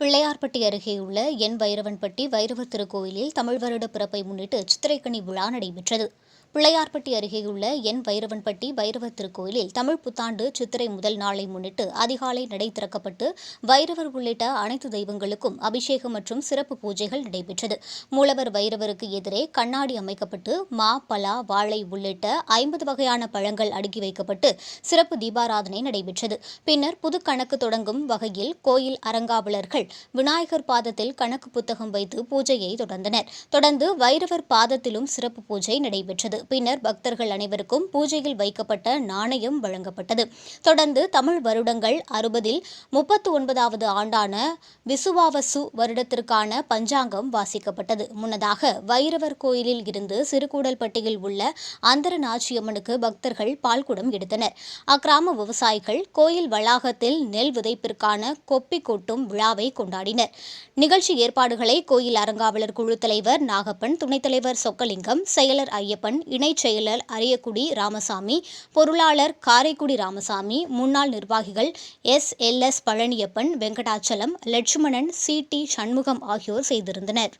பிள்ளையார்பட்டி அருகேயுள்ள என் வைரவன்பட்டி வைரவர் திருக்கோயிலில் தமிழ் வருட பிறப்பை முன்னிட்டு சித்திரைக்கனி விழா நடைபெற்றது. பிள்ளையார்பட்டி அருகேயுள்ள என் வைரவன்பட்டி வைரவ திருக்கோயிலில் தமிழ் புத்தாண்டு சித்திரை முதல் நாளை முன்னிட்டு அதிகாலை நடை திறக்கப்பட்டு வைரவர் உள்ளிட்ட அனைத்து தெய்வங்களுக்கும் அபிஷேகம் மற்றும் சிறப்பு பூஜைகள் நடைபெற்றது. மூலவர் வைரவருக்கு எதிரே கண்ணாடி அமைக்கப்பட்டு மா பலா வாழை உள்ளிட்ட ஐம்பது வகையான பழங்கள் அடுக்கி வைக்கப்பட்டு சிறப்பு தீபாராதனை நடைபெற்றது. பின்னர் புது கணக்கு தொடங்கும் வகையில் கோயில் அறங்காவலர்கள் விநாயகர் பாதத்தில் கணக்கு புத்தகம் வைத்து பூஜையை தொடர்ந்தனர். தொடர்ந்து வைரவர் பாதத்திலும் சிறப்பு பூஜை நடைபெற்றது. பின்னர் பக்தர்கள் அனைவருக்கும் பூஜையில் வைக்கப்பட்ட நாணயம் வழங்கப்பட்டது. தொடர்ந்து தமிழ் வருடங்கள் அறுபதில் முப்பத்து ஒன்பதாவது ஆண்டான விசுவாவசு வருடத்திற்கான பஞ்சாங்கம் வாசிக்கப்பட்டது. முன்னதாக வைரவர் கோயிலில் இருந்து சிறுகூடல்பட்டியில் உள்ள அந்தர நாச்சியம்மனுக்கு பக்தர்கள் பால்குடம் எடுத்தனர். அக்கிராம விவசாயிகள் கோயில் வளாகத்தில் நெல் விதைப்பிற்கான கொப்பி கொட்டும் விழாவை கொண்டாடினர். நிகழ்ச்சி ஏற்பாடுகளை கோயில் அறங்காவலர் குழு தலைவர் நாகப்பன் துணைத் தலைவர் சொக்கலிங்கம் செயலர் ஐயப்பன் இணைச் செயலர் அரியக்குடி ராமசாமி பொருளாளர் காரைக்குடி ராமசாமி முன்னாள் நிர்வாகிகள் S. L. S. Palaniappan Venkatachalam Lakshmanan C. D. Shanmugam ஆகியோர் செய்திருந்தனர்.